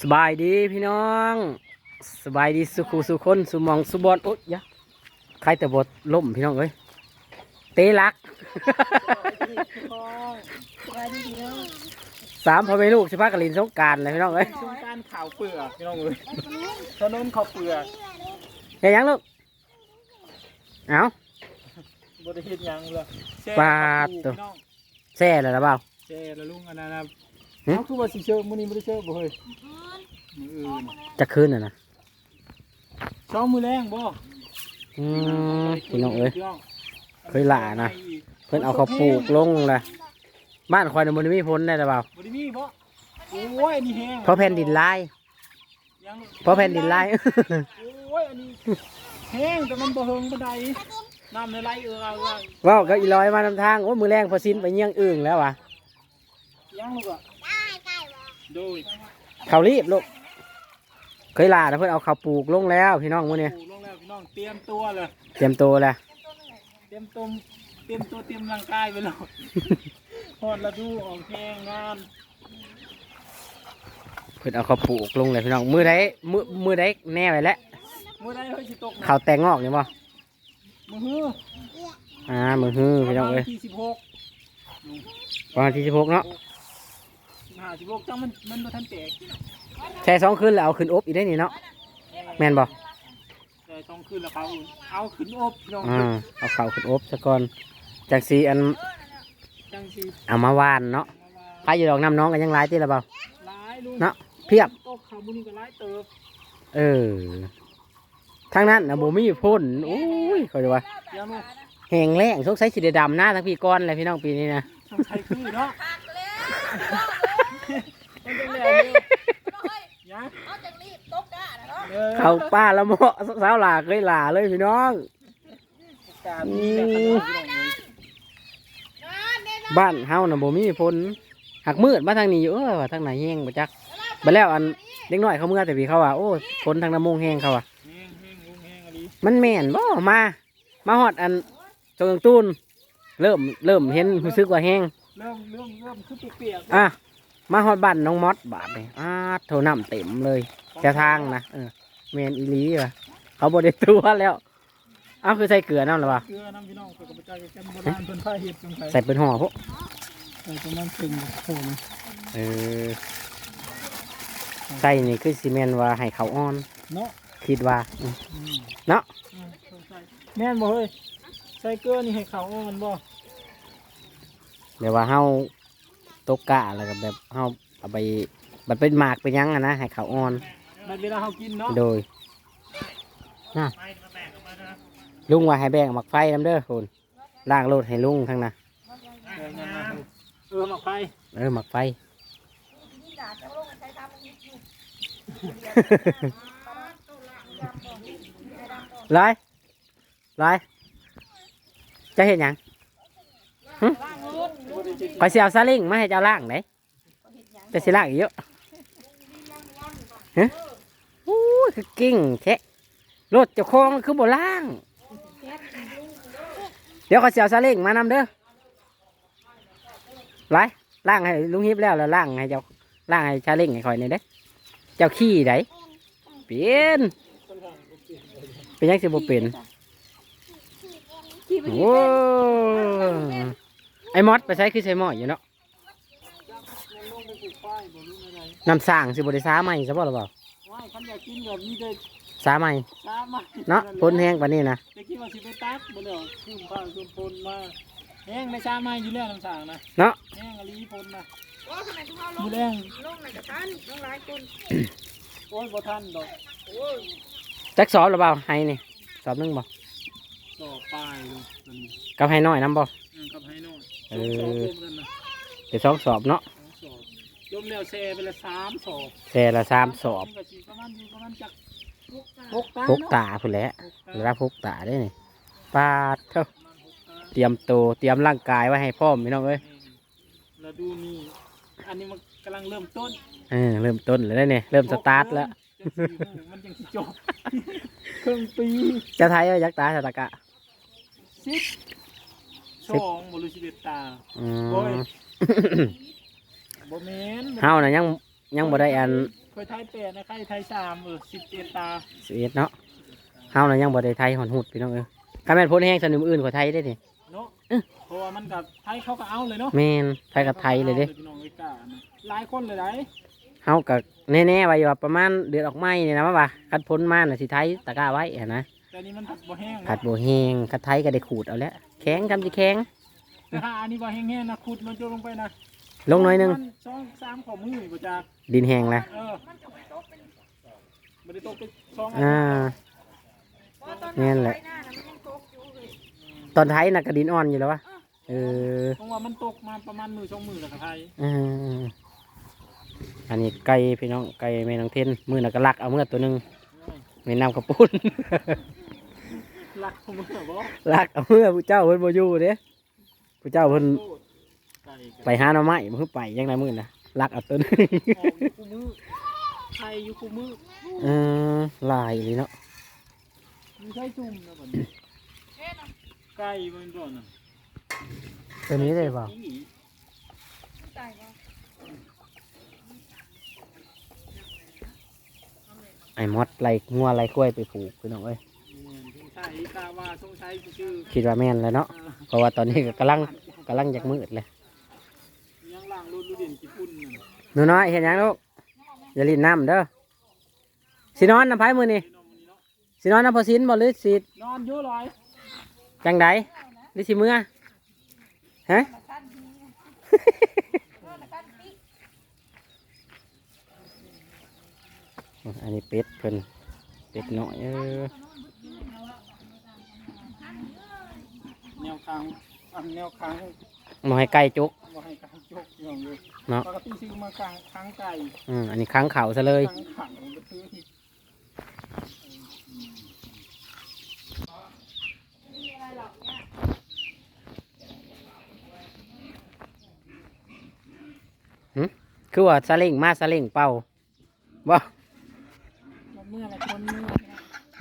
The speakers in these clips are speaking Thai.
สบายดีพี่น้องสบายดีสุขุสุคนสุหมองสุบอนโอ๊ยยะใครแต่บทล่มพี่น้องเอ้ยเตลักสามพ่อแม่ลูกสิพากันลินสงกรารเลยพี่น้องเอ้ยช่วงการข่าวเปลือกพี่น้องเอ้ยถนนข้าวเปลือกอย่ายังลูกเอาบริเฮ็ดหยังเลยแช่ปาดตัตัววพี่น้องแซ่เลยหรือเปล่าแช่แล้วลุงอันนั้นนะหึ เขาคือว่าสิเชิญมื้อนี้บ่ได้เชิญบ่เฮ้ยมื้ออื่นจะคืนน่ะนะซ้อมมื้อแรงบ่อืมพี่น้องเอ้ยพี่น้งเคยหล่านะเพิ่นเอาเขาวปลูกลงเลยบ้านคอยในมันไม่มีพ้นได้หรือเปล่าบ่ได้มีบ่โอ้ยอันนี้แห้งเพราะแผ่นดินลายยังเพราะแผ่นดินลายโอ้ยอันนี้แห้งแต่มันบ่เฮิงบ่ได้น้ำในไหลเอือเอาว่าว้าวก็อีลอยมานำทางโอ้ยมือแรงพอสิ้นไปเยี่ยงอึ่งแล้ววะยังลูกอะโดยเขารีบลูก เคยลาแล้วเพื่อนเอาเขาวปลูกลงแล้วพี่น้องมื้อนี้ปลูกลงแล้วพี่น้องเตรียมตัวเลยเตรียมตัวแล้วเตรียมตัวเตรียมตัวเตรียมร่างกายไปแล้วพอดละดูออกแห้งงานเพื่อนเอาเขาวปลูกลงเลยพี่น้องมือใดมือมือใดแน่ไว้แล้วมื้อใดเฮ้ยสิตกนะเขาวแตงงอกนี่บ่มื้อฮื้ออ่ามือฮื้อพี่น้องเอ้ยที่สิบหก ประมาณที่สิบหกเนาะ ห้าสิบหกจังมันมันบ่ทันแตกแช่สองคืนแล้วเอาขึ้นอบอีกได้นี่เนาะแม่นบ่แต่ต้องขึ้นแล้วเขาเอาขึ้นอบพี่น้องอ่าเอาเขาวขึ้นอบซะก่อนจากสีอันจังสิเอามาวานเนาะมาว่าใครอยู่ดอกน้ำน้องกันยังร้ายตีละเปล่าหลายลุงเนาะเพียบ ตกเขาบุญก็หลายเติบเออทางนั้นนะโบมีพ่นโอ้ยเขาจะว่ายังลูกแหงแรงสงสัยสีดำหน้าทั้งพี่ก้อนเลยพี่น้องปีนี้นะทางไทยคือเนาะมันเป็นแล้วนี่ยัง เอาจากรีบตกก้านะเนาะออเขาป้าละเหมาะสาวหลาเคยหลาเลยพี่น้องการมีแต่ขนมพี่น้องเลยนอนแน่นอนบ้านเฮานะโบมีพ่นหักมืดมาทางนี้อยู่เออว่าทางไหนแห้งบ่จักไปแล้วอันเด็กน้อยเขาเมื่อแต่พี่เขาว่าโอ้ฝนทางน้ำมงแห้งเขาว่าแห้งแห้งลุงแห้งอะไรมันแม่นบ่มา มาฮอดอันจงตูนเริ่มเริ่มเห็นรู้สึกว่าแห้งเริ่มเริ่มเริ่มคือเปียกๆอะ มาฮอดบ้านน้องมอสบาดเลยอ่าโทรน้ำเต็มเลยจะทางนะเออเมนอีหลีว่ะเขาบไดตัวแล้ว เอาคือใส่เกลือน้ำหรือเปล่าเกลือน้ำพี่น้องเปิดกระจายกันโบราณเพิ่นผ้าเห็ดจังไสใส่เป็นห่อพวกใส่ประมาณครึ่งโคนเออใส่นี่คือซีเมนว่าให้เขาอ่อนเนาะคิดว่าอืมอืมเนาะอืมต้องใส่แม่นบ่เฮ้ยใส่เกลือนี่ให้เขาอ่อนบ่เดี๋ยวว่าเฮา ตกกะแล้วก็แบบเฮาเอาไปมันเป็นหมากเป็นหยังอะนะให้เขาอ่อนในเวลาเขากินเนาะโดยน่ะลุงว่าให้แบ่งหมักไฟน้ำเด้อคุณล่างโลดให้ลุงทั้งน่ะเออมาเออมาไปเออหมักไฟที่ด่าจะลงใช้ทำอยู่ร้อยร้อยจะเห็นหยังหึ ขอยเสียวซาเลิงมาให้เจ้าล่างไหนจะสิล่างอีกเยอะฮะอู้ยคือกิ่งแท้รถเจ้าของคือบ่ล่าง เดี๋ยวขอยเสียวซาเลิงมานำเด้อร้อยล่างให้ลุงฮิปแล้วแล้วล่างให้เจ้าล่างให้ชาเลิงให้ข่อยหน่อยเด้อเจ้าขี้ไดเปลี่ยนเป็นยังสิบ่เป็นโอ้ ไอ้มอดไปใช้คือใช้หม้ออยู่เนาะยังลงไปปลูกป้ายบ่รู้อะไรน้ำสร้างสิบริษาใหม่ใช่ป่ะหรือเปล่าว่าคันอยากกินแบบนี้ได้สาใหม่ตามมาเนาะพ้นแห้งปานนี้นะจะคิดว่าสิไปตักบ่เด้อขึ้นผ้าขึ้นพลมาแห้งไม่ช้ามาอยู่แล้วน้ำสางนะเนาะแห้งอลีพลนะว่าขนาดที่เขาลมืงอแรงลงในกระทันลงหลายคนโอ้ยบ่ทันดอกโอ้ยจักสอบหรือเปล่าให้นี่สอบหนึงบ่ดอกป้ายลูกตัวนี้กับให้น้อยน้ำบ่อืม กับให้น้อยเอสอองสอบรวมกันนะเดี๋ยวสองสอบเนาะสองสอบรวมแล้วแซ่ไปละสามสอบแซ่ละสามสอบมันก็สิประมาณอยู่ประมาณจักพกตาหกตันพกตาพุ่นแหละเนาะรับพกตาได้นี่ปาดเท่าประมาณหกตันเตรียมตัวเตรียมร่างกายไว้ให้พร้อมพี่น้องเอ้ยแล้วดูนี่ อันนี้มันกำลังเริ่มต้นเออเริ่มต้นแล้วได้เนี่ยเริ่มสตาร์ทแล้ว มันยังสิจบครึ่งปีจะไทยเอายักษ์ตาสตะกะสิบ สองบริสิบเอ็ดตาอืมโอ้ยบ่แม่นเฮาน่ะยังยังบ่ได้อันเคคอยไทยแปดนะใครไทยสามเออสิบเอ็ดตาสิเอ็ดเนาะเฮาน่ะยังบ่ได้ไทยหอนหุดพี่น้องเอ้ยถ้าแม่นพ้นแห้งสนิมอื่นกว่าไทยได้ดิเนาะเอ้อเพราะว่ามันกับไทยเขาก็เอาเลยเนาะแม่นไทยกับไทยเลยเด้พี่น้องเอ้ยกล้านะหลายคนเลยได้เฮาก็แน่ๆไว้ว่าประมาณเดือนออกไม้นี่นะว่าคัดพ้นมาน่ะสิไทยตะกร้าไว้หั้นนะ แต่นี่มันผัดบ่แห้งคัดบ่แห้งคัดไทยก็ได้ขูดเอาแล้วแข็งกำสิแข็งแต่ถ้าอันนี้บ่แห้งๆนะขุดมันจะลงไปนะลงหน่อยหนึงมัสองสามข้อมือนี่บ่จักดินแห้งแล้วเออบ่ได้ตกไปสองอ่าเพราะตอนแม่นแหละไปหน้าน่ะมันยังตกอยู่เลยตอนไทยน่ะก็ดินอ่อนอยู่แล้ววะเออเพราะว่ามันตกมาประมาณมือสองมือแล้วก็ไทยอืมอันนี้ไก่พี่น้องไก่แม่นางเทนมือน่ะก็ลักเอาเมื่อตัวหนึงไม่นำกระปุ้นรักของมือบ่ลักเอาเมื่อผู้เจ้าเพิ่นบ่อยู่เด้ผู้เจ้าเพิ่นโทษไก่ก็ไปหาหน่อไม้มันคือไปยังไงมื้อน่ะลักเอาตัวหนึงออกอยู่คู่มือไทยอยู่คู่มือเออลายเลยเนาะมีใช้จุ่มนะบัดนี้เอ๊ะนะไก่มันก่อนน่ะตัวนี้เลยเปล่า อีมันตายบ่ไอ้มดไล่งัวไล่กล้วยไปผูกพี่น้องเอ้ยสงสัยตาว่าสงสัยชื่อคิดว่าแม่นแล้วเนาะอ่าเพราะว่าตอนนี้ก็กำลังกำลังจากมืดเลยยังล่างรถดูเด่นญี่ปุ่นน่ะหนูน้อยเห็นยังลูกอย่าลิ้นน้ำเด้อสินอนน้ำไผ่มือนี่พี่น้องมื้อนี้เนาะสินอนน้ำพอสินบ่หรือสินอนอยู่หลายจังไดหรือสิเมื่อฮะ มาขั้นนี้เออมาขั้นปีก อันนี้เป็ดเพิ่นเป็ดน้อยเออแนวค้างอันแนวค้างมาให้ไก่จุกบ่ให้กลางจกอย่างเลยเนาะปกติซื้อมากลางค้างไก่อืมอันนี้ค้างเข่าซะเลยค้างขังก็ซื้อที่คือว่าซาเล้งมาซาเล้งเป่าบ่มัน เมื่อละคนเมื่อ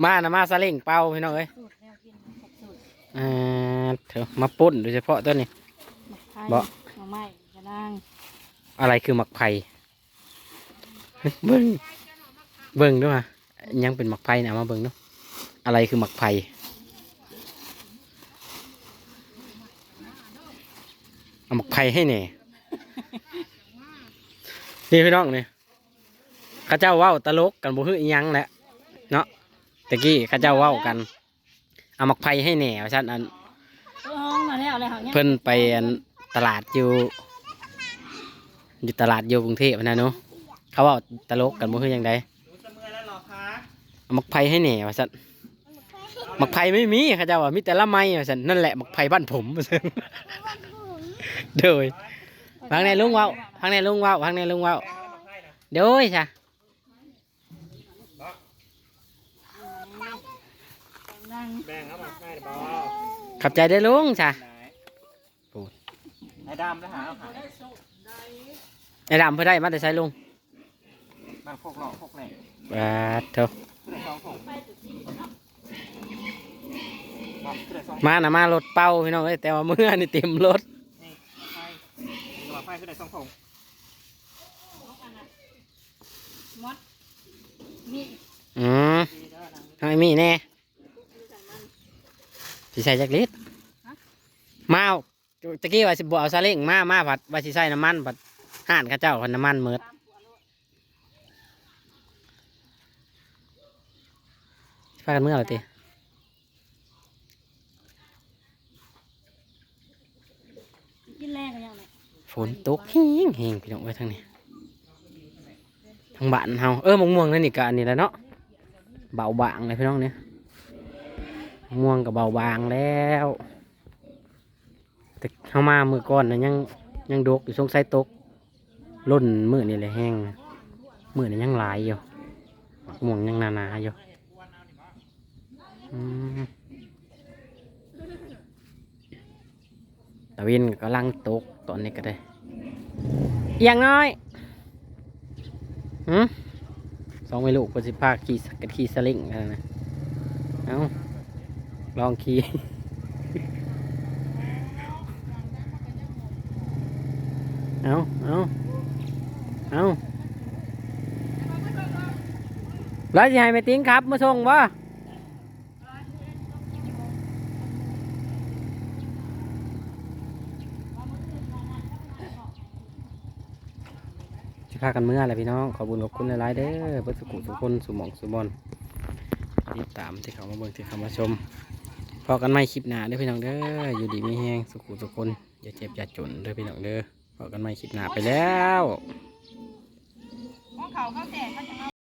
มานะมาซาเล้งเป่าพี่น้องเอ้ยสูตรแนวกินครบสูตรอ่าเถอะมาปุ้นโดยเฉพาะตัวนี้ หมักไทยบ่หน่อไม้กระด้างอะไรคือหมักไผ่เฮ้ยเบิ่งเบิ่งด้วยว่ะยังเป็นหมักไผ่นะเอามาเบิ่งดูอะไรคือหมักไผ่เอาหมักไผ่ให้แหน่นี่พี่น้องนี่เข้าเจ้าเว้าตลกกันบ่ฮืออิหยังแหละเนาะตะกี้เข้าเจ้าเว้ากันเอาหมักไผ่ให้แหน่ว่าซั่นอันเออห้องมาแล้วอะไรเหรอเนี่ยเพิ่นไปอันตลาดอยู่อยู่ตลาดอยู่กรุงเทพนะเนาะเขาเว่าตลกกันบ่คือหยังไดหนูจะเมื่อยแล้วเหรอคะเอามักไผ่ให้แหน่ว่าซั่นมักไผ่ไม่มีเขาเจ้าว่ามีแต่ละไม้ว่าซั่นนั่นแหละมักไผ่บ้านผมว่าซั่นโดยฟังในลุงเว้าฟังในลุงเว้าฟังในลุงเว้าโดยจ้ะ นั่ง แบ่งเอามาให้บ่ขอบใจเด้อลุงจ้ะปูดไอ้ดำแล้วหาเอาหาไอ้ดำเพื่อได้มาแต่ใช้ลุงบางพวกหลอกพวกแหล่บาดเถอะผู้ใดสองผงบอกผู้ใดสองมานะมารถเป้าพี่น้องเอ้ยแต่ว่าเมื่อนี่เต็มรถนี่ไฟนี่ว่าไฟผู้ใดสองผงมดนี่อืมดีเด้อนะทางมีแน่ สิใส่จักรลิตรมาเอาตะกี้ว่าสิบเอาซาเล้งมามาผัดว่าสิใส่น้ำมันผัดห่านเข้าเจ้าผัดน้ำมันเมิดพากันเมื่อไหร่ตีกินแรงกันยังไงฝนตกเฮงเฮงพี่น้องไว้ทางนี้ทางบ้านเฮาเออมะม่วงนั่นนี่ก็อันนี้แหล้วเนาะเบาบางเลยพี่น้องเนี่ย ม่วงกับเบาบางแล้ว แต่เฮามามือก่อนนะยังยังดกอยู่สงสัยตกล่นมือนี่เลยแห้งมือนี่ยังหลายอยู่ม่วงยังหนาๆอยู่ตะวินกำลังตกตอนนี้ก็ได้อยังน้อยหืมสองไม่ลูกก็สิพาขี่สกขี่สลิงกันนะ เอา ลองขี่เอาเอาเอาร้อยสิให้แม่ติ้งครับ มาส่งบ่สิพากันเมื่อแหละพี่น้อง ขอบุญขอบคุณหลาย ๆ เด้อเพื่อสุขุสุคนสุมองสุบอนติดตามที่เขามาเบิ่งที่เขามาชม พอกันไม่คลิปหน้าเด้อพี่น้องเด้ออยู่ดีมีแห้งสุขุสุคนอย่าเจ็บอย่าจนเด้อพี่น้องเด้อพอกันไม่คลิปหน้าไปแล้ว ของเขาเขาแจกเขาจะ